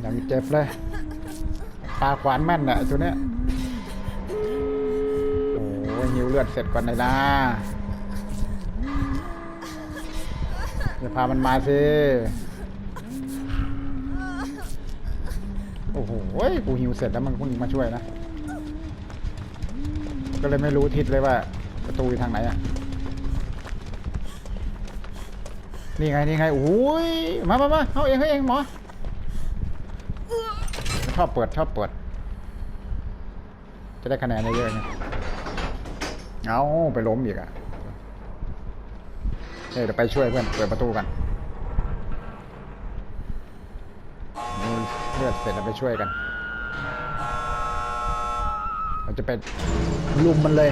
อย่างเจ็บเลยปลาขวานแม่นน่ะตัวเนี้ยโอ้ยหิวเลือดเสร็จก่อนเลยนะอย่าพามันมาสิโอ้โหกูหิวเสร็จแล้วมันเพิ่งมาช่วยนะ ก็เลยไม่รู้ทิศเลยว่า ประตูอยู่ทางไหนอะนี่ไง นี่ไงโอ้ยมามามาเขาเองเขาเองหมอ ชอบเปิดชอบเปิด จะได้คะแนนเยอะๆไงเอาไปล้มอีกอะเฮ้ยเดี๋ยวไปช่วยเพื่อนเปิดประตูกันนี่เลือดเสร็จแล้วไปช่วยกันเราจะไปลุมมันเลย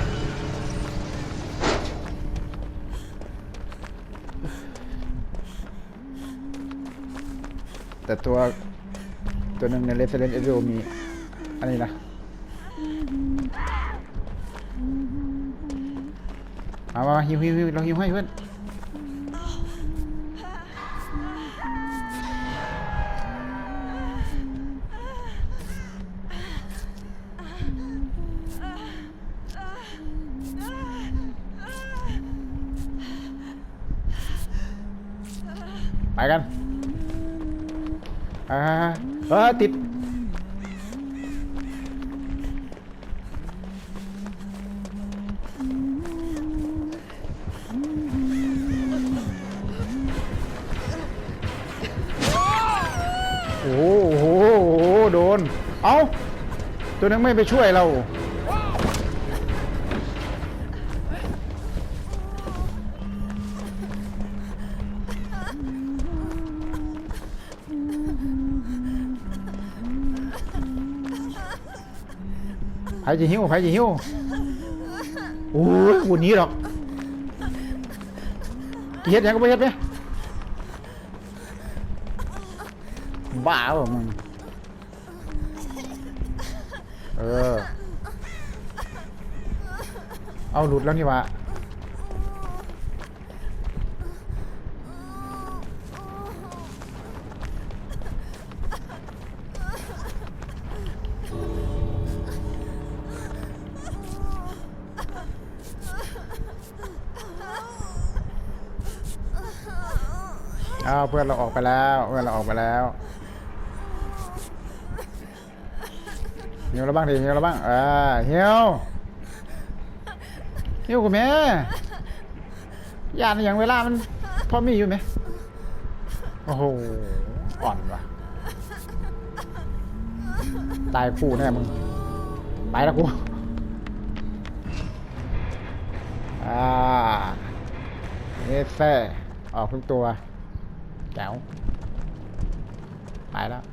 แต่ตัว ตัวหนึ่งใน Resident Evil มี อันนี้นะ มามาฮิวฮิวฮิวเราฮิวให้เพื่อนไปกันอ่า เออติด โอ้โหโอ้โหโดน เอ้าตัวนั้นไม่ไปช่วยเรา ครจะหิ้วใครจะหิ้วโอ้ยวันนี้หรอกเฮ็ดยังก็ไม่เฮ็ดไหมบ้าเหรอมึงเออ เอาหลุดแล้วนี่วะ อ้าวเพื่อนเราออกไปแล้วเพื่อนเราออกไปแล้วเหี่ยวแล้วบ้างดิเหี่ยวแล้วบ้างเออเหี่ยวเหี่ยวกูแม่ยานอย่างเวลามันพอมีอยู่ไหมโอ้โหอ่อนว่ะตายคู่แน่มึงไปแล้วกูอ่าเอฟเฟ่ออกทุกตัว แจ๋วไปแล้ว